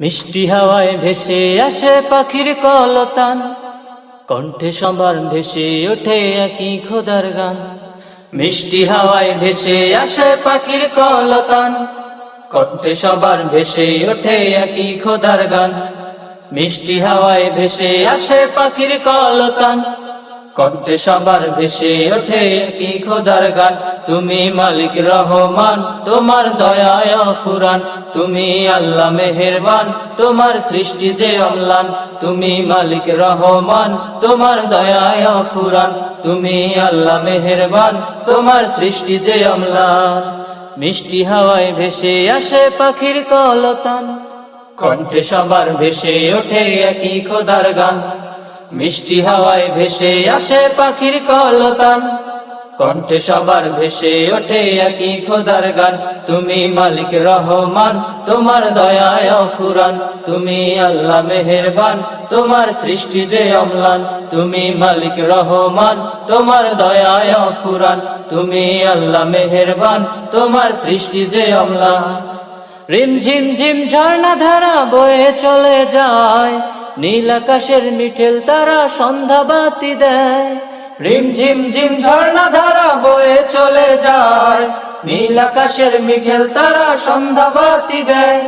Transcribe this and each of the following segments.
মিষ্টি হাওয়ায় ভেসে আসে পাখির কলতান। কণ্ঠে সবার ভেসে ওঠে একই খোদার গান। মিষ্টি হাওয়ায় ভেসে আসে পাখির কলতান। কণ্ঠে সবার ভেসে ওঠে একই খোদার গান। মিষ্টি হাওয়ায় ভেসে আসে পাখির কলতান। কণ্ঠে সবার ভেসে ওঠে কি খোদার গান। তুমি মালিক রহমান, তোমার দয়ায় ফুরান তুমি আল্লাহ মেহেরবান, তোমার সৃষ্টি যে অম্লান, তুমি মালিক রহমান, তোমার দয়ায় ফুরান তুমি আল্লাহ মেহেরবান, তোমার সৃষ্টি যে অম্লান। মিষ্টি হাওয়ায় ভেসে আসে পাখির কলতান, কণ্ঠে সবার ভেসে ওঠে একই খোদার গান। মিষ্টি হাওয়ায় ভেসে আসে পাখির কলতান কণ্ঠে সবার ভেসে ওঠে একই খোদার গান। তুমি মালিক রহমান, তোমার দয়ায় ফুরান তুমি আল্লাহ মেহেরবান, তোমার সৃষ্টি যে অম্লান। তুমি মালিক রহমান, তোমার দয়ায় ফুরান তুমি আল্লাহ মেহেরবান, তোমার সৃষ্টি যে অম্লান। রিম ঝিম ঝিম ঝর্ণা ধারা বয়ে চলে যায়। নীল আকাশের মিঠেল তারা সন্ধ্যা বাতি দেয়। রিম ঝিম ঝিম ঝর্ণা ধারা বয়ে চলে যায়। নীল আকাশের মিঠেল তারা সন্ধ্যা বাতি দেয়।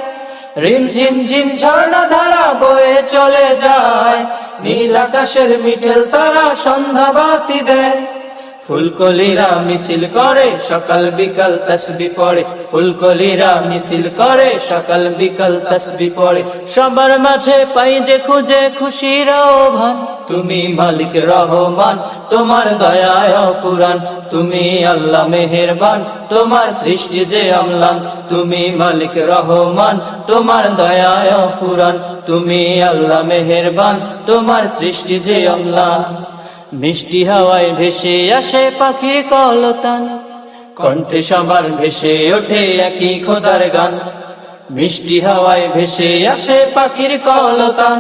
রিম ঝিম ঝিম ঝর্ণা ধারা বয়ে চলে যায়। নীল আকাশের মিঠেল তারা সন্ধ্যা বাতি দেয়। ফুলকলিরা মিছিল করে, সকাল বিকাল তসবি পড়ে। ফুলকলিরা মিছিল করে, সকাল বিকাল তসবি পড়ে। সবার মাঝে পাই যে খুঁজে খুশির ভান তুমি মালিক রহমান, তোমার দয়ায় পুরান তুমি আল্লাহ মেহেরবান, তোমার সৃষ্টি যে অম্লান তুমি মালিক রহমান, তোমার দয়ায় ফুরান তুমি আল্লাহ মেহেরবান, তোমার সৃষ্টি যে অম্লান মিষ্টি হাওয়ায় ভেসে আসে পাখির কলতান। কণ্ঠে সবার ভেসে ওঠে একই খোদার গান। মিষ্টি হাওয়ায় ভেসে আসে পাখির কলতান।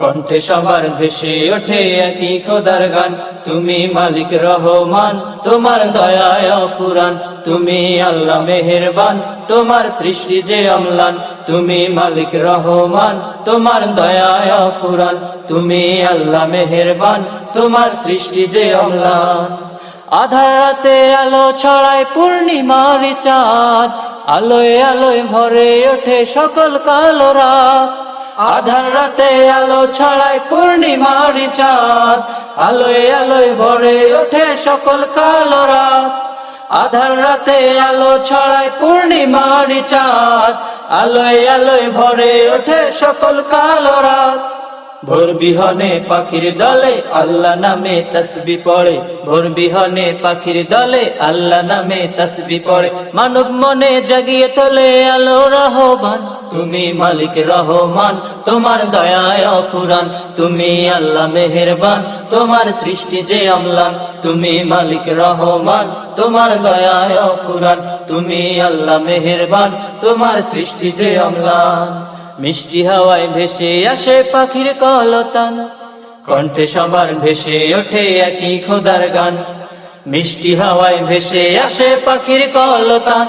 কণ্ঠে সবার ভেসে ওঠে একই খোদার গান। তুমি মালিক রহমান, তোমার দয়ায় ফুরান তুমি আল্লাহ মেহেরবান, তোমার সৃষ্টি যে অম্লান। তুমি মালিক রহমান, তোমার দয়ায় ফুরান তুমি আল্লাহ মেহেরবান, তোমার সৃষ্টি যে অম্লান। আধার রাতে আলো ছড়ায় পূর্ণিমার চাঁদ। আলোয় আলোয় ভরে ওঠে সকল কালো রাত। আধার রাতে আলো ছড়ায় পূর্ণিমার চাঁদ। আলোয় আলোয় ভরে ওঠে সকল কালো রাত। আধার রাতে আলো ছড়ায় পূর্ণিমার চাঁদ। আলোয় আলোয় ভরে ওঠে সকল কালো রাত। ভোর বিহনে পাখির দলে আল্লাহ নামে তসবি পড়ে। ভোর বিহনে পাখির দলে আল্লাহ নামে তসবি পড়ে। মানব মনে জাগিয়ে তোলে আলো রহমান। তুমি মালিক রহমান, তোমার দয়ায় ফুরান তুমি আল্লাহ মেহেরবান, তোমার সৃষ্টি যে অম্লান তুমি মালিক রহমান, তোমার দয়ায় ফুরান তুমি আল্লাহ মেহেরবান, তোমার সৃষ্টি যে অম্লান মিষ্টি হাওয়ায় ভেসে আসে পাখির কলতান। কণ্ঠে সবার ভেসে ওঠে একই খোদার গান। মিষ্টি হাওয়ায় ভেসে আসে পাখির কলতান।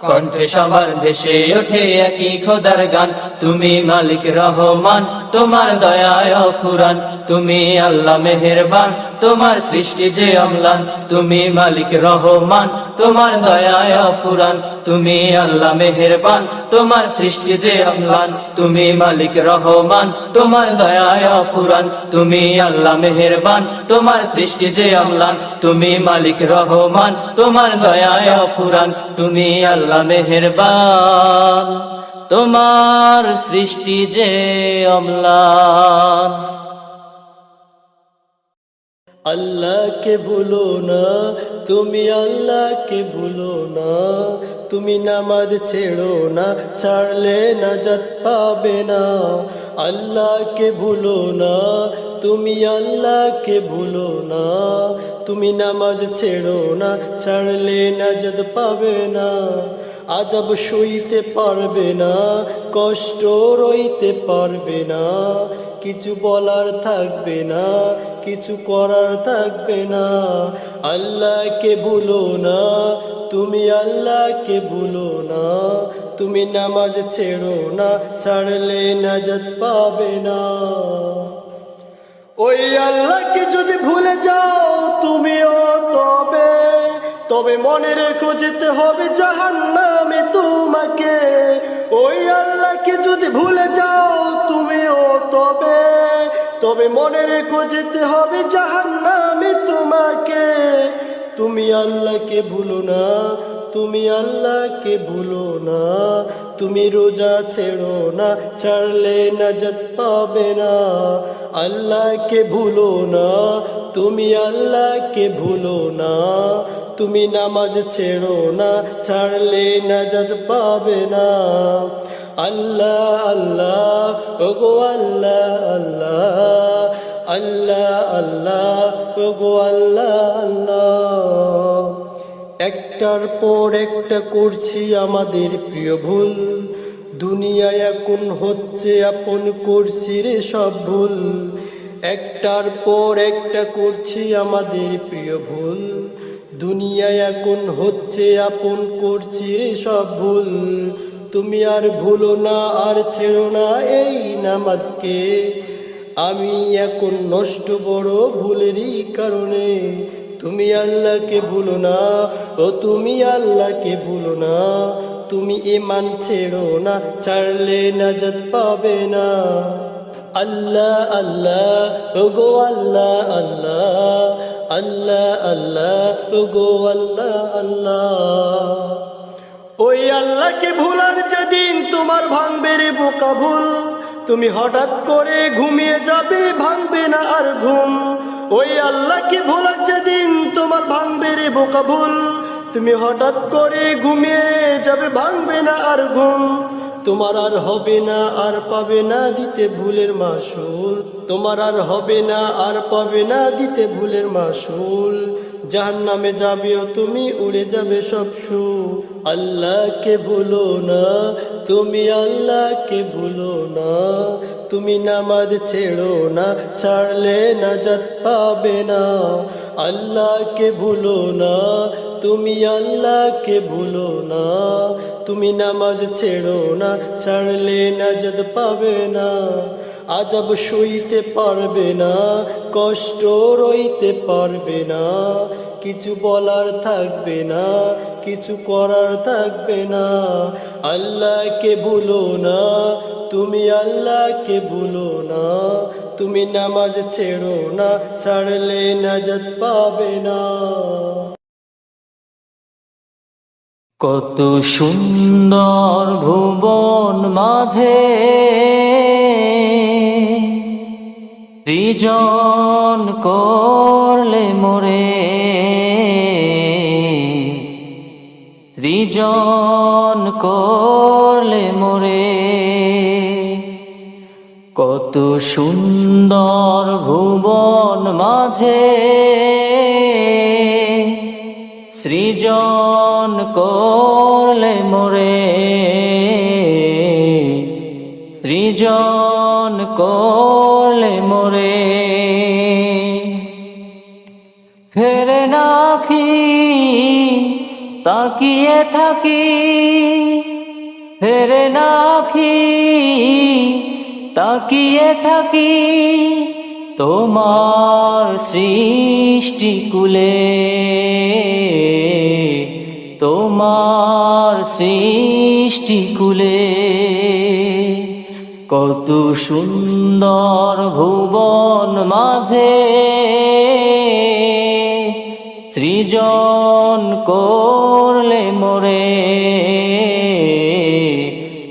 কণ্ঠে সবার ভেসে ওঠে একই খোদার গান। তুমি মালিক রহমান, তোমার দয়ায় ফুরান তুমি আল্লাহ মেহেরবান তোমার সৃষ্টি যে অম্লান তুমি মালিক রহমান, তোমার দয়ায় ফুরান তুমি আল্লাহ মেহেরবান, তোমার সৃষ্টি যে অম্লান তুমি মালিক রহমান, তোমার দয়ায় ফুরান তুমি আল্লাহ মেহেরবান, তোমার সৃষ্টি যে অম্লান তুমি মালিক রহমান, তোমার দয়ায় ফুরান তুমি আল্লাহ মেহেরবান, তোমার সৃষ্টি যে অম্লান আল্লাহকে ভুলো না, তুমি আল্লাহকে ভুলো না, তুমি নামাজ ছেড়ো না, ছাড়লে নাজাত পাবে না। আল্লাহকে ভুলো না, তুমি আল্লাহকে ভুলো না, তুমি নামাজ ছেড়ো না, ছাড়লে নাজাত পাবে না। আজব সইতে পারবে না, কষ্ট রইতে পারবে না। কিছু বলার থাকবে না, কিছু করার থাকবে না। আল্লাহকে ভুলো না, তুমি আল্লাহকে ভুলো না। তুমি নামাজ ছেড়ো না, ছাড়লে নাজাত পাবে না। ওই আল্লাহকে যদি ভুলে যাও, তুমিও তবে। তবে মনে রেখো যেতে হবে জাহান্নামে তোমাকে। ওই আল্লাহকে যদি ভুলে যাও তবে তবে মনে রেখো যেতে হবে জাহান্নামে তোমাকে। তুমি আল্লাহকে ভুলো না, তুমি আল্লাহকে ভুলো না, তুমি রোজা ছেড়ো না, ছাড়লে নাজাত পাবে না। আল্লাহকে ভুলো না, তুমি আল্লাহকে ভুলো না, তুমি নামাজ ছেড়ো না, ছাড়লে নাজাত পাবে না। আল্লাহ আল্লাহ, ওগো আল্লাহ আল্লাহ আল্লাহ আল্লাহ ওগো আল্লাহ আল্লাহ। একটার পর একটা করছি আমাদের প্রিয় ভুল। দুনিয়ায় এখন হচ্ছে আপন করছি রে সব ভুল। একটার পর একটা করছি আমাদের প্রিয় ভুল। দুনিয়ায় এখন হচ্ছে আপন করছি রে সব ভুল। তুমি আর ভুলো না, আর ছেড়ো না এই নামাজকে। আমি এখন নষ্ট বড় ভুলেরই কারণে তুমি আল্লাহকে ভুলো না, ও তুমি আল্লাহকে ভুলো না। তুমি ইমান ছেড়ো না, ছাড়লে নাজাত পাবে না। আল্লাহ আল্লাহ গো আল্লাহ আল্লাহ আল্লাহ আল্লাহ গো আল্লাহ আল্লাহ। ওই আল্লাহকে ভুলার যেদিন তোমার ভাঙবে রে বোকা ভুল, তুমি হঠাৎ করে ঘুমিয়ে যাবে, ভাঙবে না আর ঘুম। ওই আল্লাহকে ভোলার যেদিন তোমার ভাঙবে রে বোকা ভুল, তুমি হঠাৎ করে ঘুমিয়ে যাবে, ভাঙবে না আর ঘুম। তোমার আর হবে না, আর পাবে না দিতে ভুলের মাসুল। তোমার আর হবে না, আর পাবে না দিতে ভুলের মাসুল। জাহান নামে যাবেও, তুমি উড়ে যাবে সব সু আল্লাহকে ভুলো না, তুমি আল্লাহকে ভুলো না। তুমি নামাজ ছেড়ো না, ছাড়লে নাজাত পাবে না। আল্লাহকে ভুলো না, তুমি আল্লাহকে ভুলো না। তুমি নামাজ ছেড়ো না, ছাড়লে নাজাত পাবে না। আজব সইতে পারবে না, কষ্ট রইতে পারবে না, কিছু বলার থাকবে না, কিছু করার থাকবে না। আল্লাহকে ভুলো না, তুমি আল্লাহকে ভুলো না, তুমি নামাজ ছেড়ো না, ছাড়লে নাজাত পাবে না। কত সুন্দর ভুবন মাঝে সৃজন করলে মোরে। সৃজন করলে মোরে। কত সুন্দর ভুবন মাঝে। সৃজন করলে মোরে। সৃজন করলে তাকিয়ে থাকি ফেরে নাখি তাকিয়ে থাকি তোমার সৃষ্টি কুলে। তোমার সৃষ্টি কুলে। কত সুন্দর ভুবন মাঝে সৃজন করলে মোরে।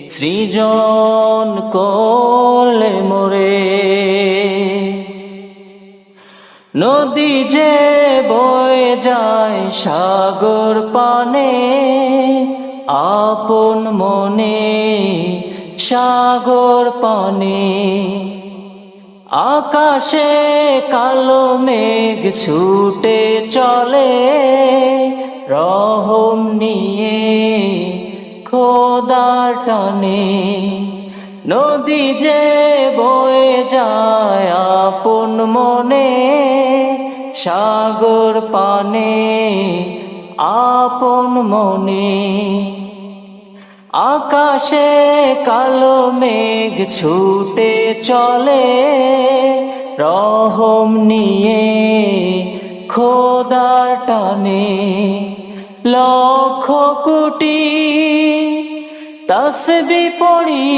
সৃজন করলে মোরে। নদী যে বয়ে যায় সাগর পানে, আপন মনে সাগর পানে। আকাশে কালো মেঘ ছুটে চলে, রহম নিয়ে খোদার টানে। নদী যে বয়ে যায় আপন মনে, সাগর পানে আপন মনে। আকাশে কালো মেঘ ছুটে চলে, রহম নিয়ে খোদার টানে, লক্ষ কোটি তসবি পড়ি,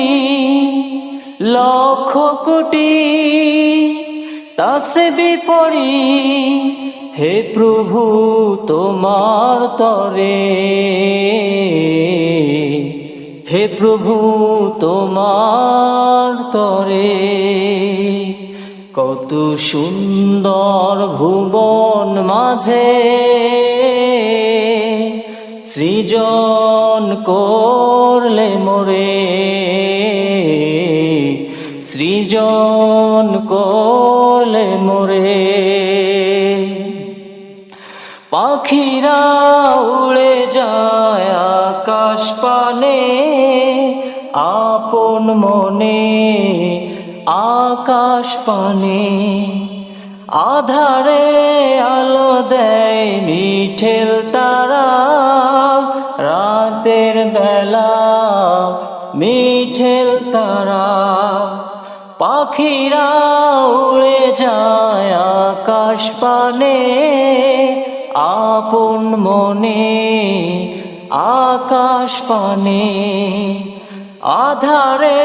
লক্ষ কোটি তসবি পড়ি, হে প্রভু তোমার তরে। হে প্রভু তোমার তরে কত সুন্দর ভুবন মাঝে সৃজন করলে মোরে। সৃজন করলে মোরে। পাখিরা উড়ে যায় আকাশ পানে, আপন মনে আকাশ পানে। আধারে আলো দেয় মিঠেল তারা, রাতের বেলা মিঠেল তারা। পাখিরা উড়ে যায় আকাশ পানে আপন মনে, আকাশ পানে, আধারে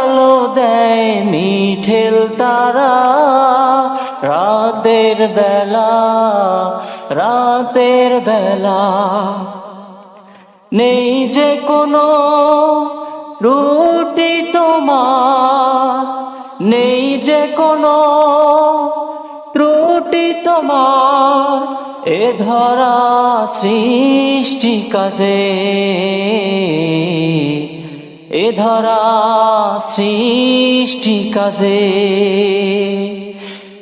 আলো দেয় মিঠেল তারা। রাতের বেলা রাতের বেলা, নেই যে কোনো রুটি তোমার, নেই যে কোনো ত্রুটি তোমার। এ ধরা সৃষ্টি কাঁদে এ ধরা সৃষ্টি কাঁদে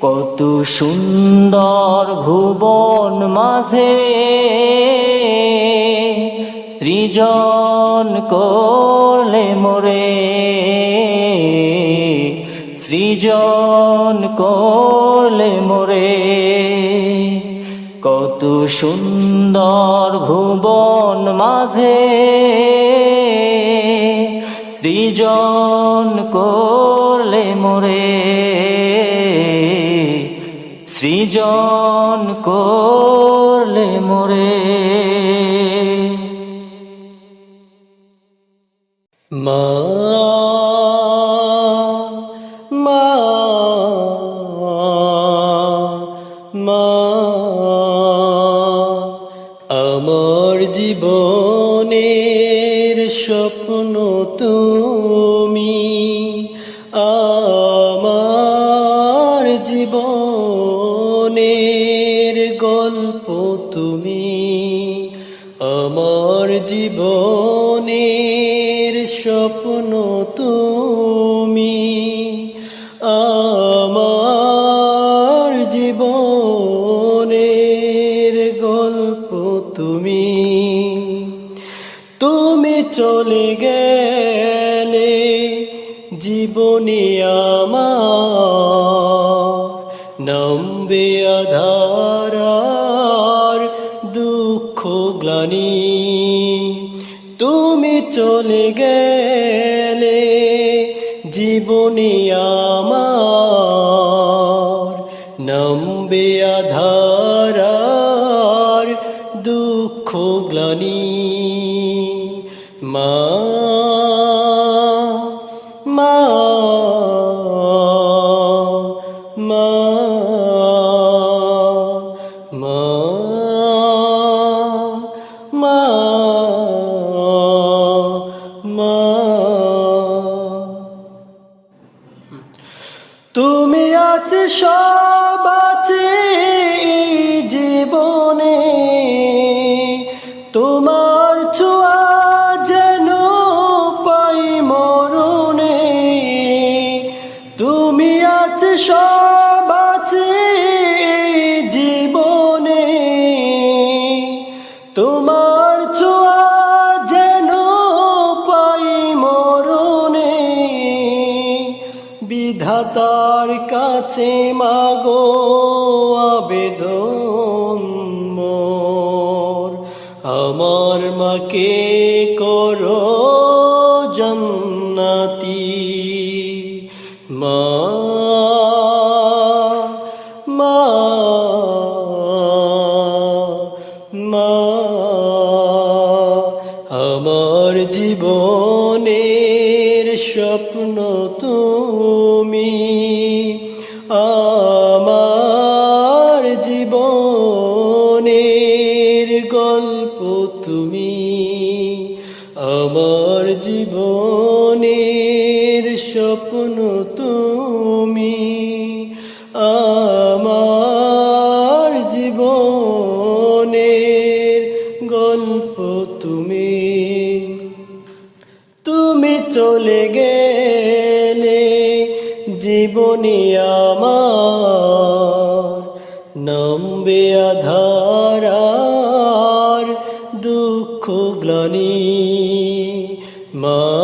কত সুন্দর ভুবন মাঝে সৃজন করলে মোরে। সৃজন করলে মোরে। কত সুন্দর ভুবন মাঝে সৃজন করলে মোরে। সৃজন করলে মোরে। মা স্বপ্ন তুমি আমার জীবনের চলে গেলে জীবনে আমার নামবে দুঃখ গ্লানি। তুমি চলে গেলে জীবনে আমার নামবে আধারার আছে সব আছে জীবনে। তোমার ছোঁয়া যেন পাই মরণে। বিধাতার কাছে মাগো স্বপ্ন তুমি আমার জীবনের গল্প তুমি আমার জীবনের স্বপ্ন জীবনে আমার নম্বে আধারার দুঃখ গ্লানি মা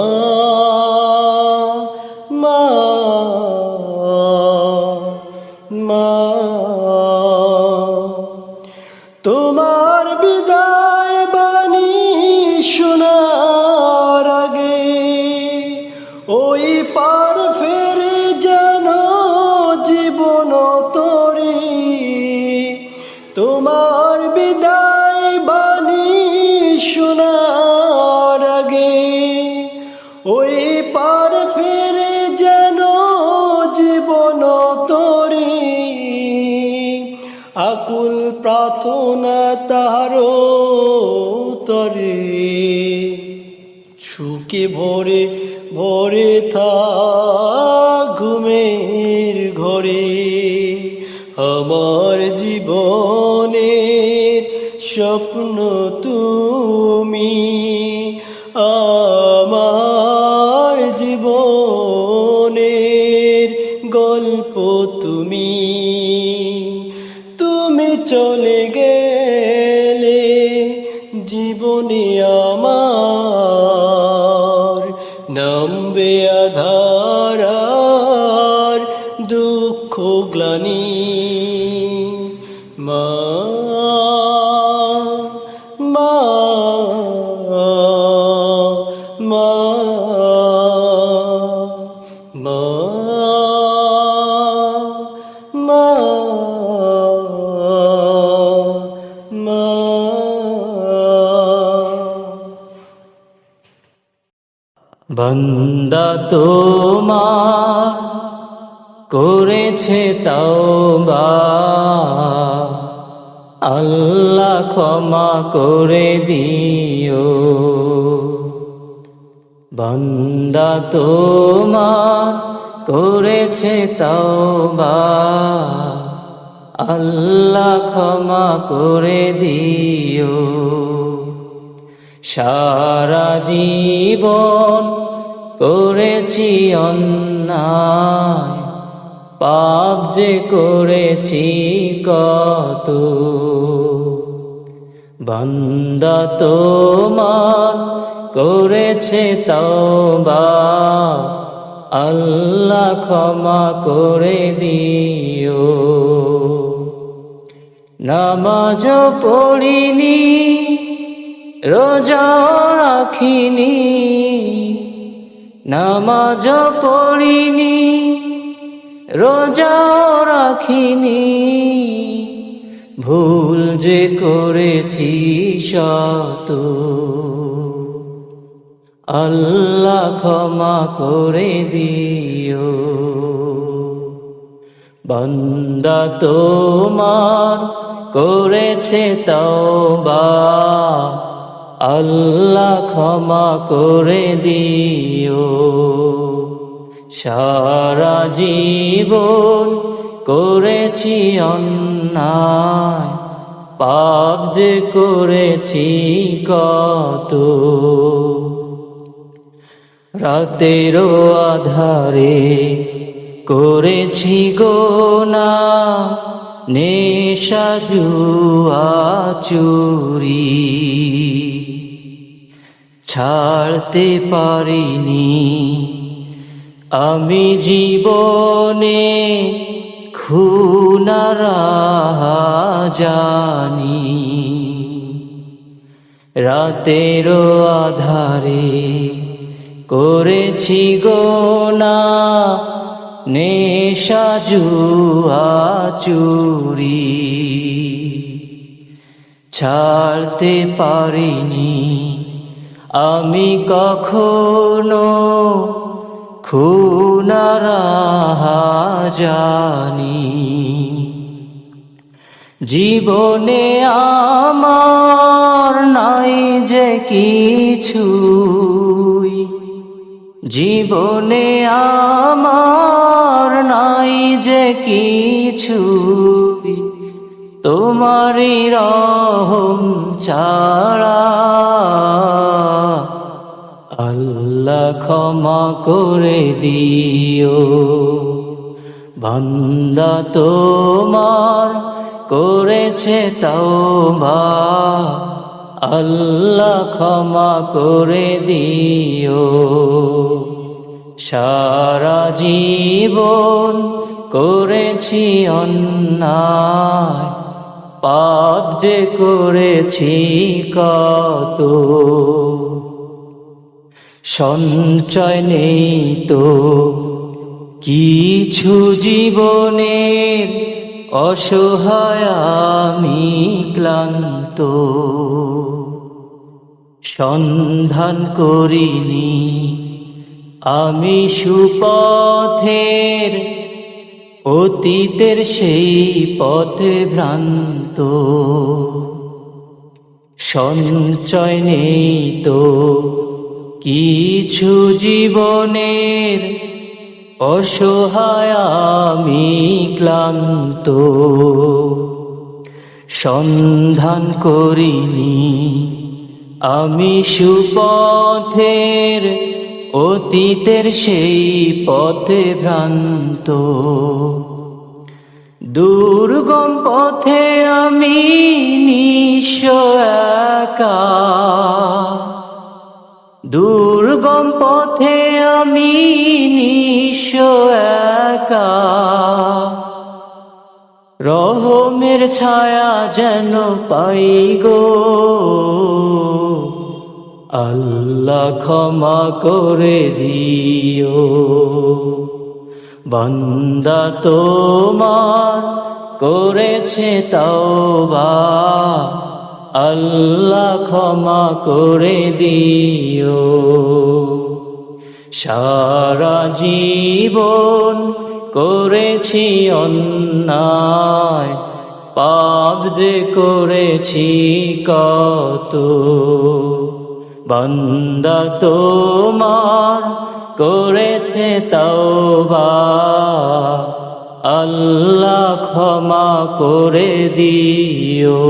সুখে ভরে ভরে থা ঘুমের ঘরে। আমার জীবনের স্বপ্ন তুমি মা মা মা মা মা বন্দা তোমার করেছে তাওবা। আল্লাহ ক্ষমা করে দিও। বন্দা তোমার করেছে তাওবা। আল্লাহ ক্ষমা করে দিও। সারা জীবন করেছি অন্যায়, পাপ যে করেছি কত। বান্দা তোমার করেছে তওবা। আল্লাহ ক্ষমা করে দিও। নামাজ পড়িনি, রোজা রাখিনি। নামাজ পড়িনি, রোজা রাখিনি। ভুল যে করেছি শত আল্লাহ ক্ষমা করে দিও। বন্দা তোমার করেছে তওবা। আল্লাহ ক্ষমা করে দিও। সারা জীবন করেছি অন্যায়, পাপ যে করেছি কত? রাতেরও আধারে করেছি গোনা নেশা, জুয়া, চুরি। ছাড়তে পারিনি আমি জীবনে খুনারা জানি রাতেরও আধারে করেছি গোনা নেশা জুয়া চুরি। ছাড়তে পারিনি আমি কখনো খুনারা জানি। জীবনে আমার নাই যে কিছুই। জীবনে আমার নাই যে কিছুই। তোমারই রহম ছাড়া আল্লাহ ক্ষমা করে দিও। বান্দা তোমার করেছে তওবা। আল্লাহ ক্ষমা করে দিও। সারা জীবন করেছি অন্যায়, পাপ যে করেছি কত। সঞ্চয় নেই তো। কিছু জীবনের অসহায় আমি ক্লান্ত। সন্ধান করিনি আমি সুপথের, অতীতের সেই পথে ভ্রান্ত। সঞ্চয় নেই তো। কিছু জীবনের অসহায় আমি ক্লান্ত। সন্ধান করিনি আমি সুপথের অতীতের সেই পথে ভ্রান্ত। দুর্গম পথে আমি নিঃস্ব একা। দুর্গম পথে আমি নিঃস্ব একা। রহমের ছায়া যেন পাই গো। আল্লাহ ক্ষমা করে দিও। বান্দা তোমার করেছে তওবা। আল্লাহ ক্ষমা করে দিও। সারা জীবন করেছি অন্যায়, পাপ যে করেছি কত। বান্দা তোমার করেছে তওবা, আল্লাহ ক্ষমা করে দিও।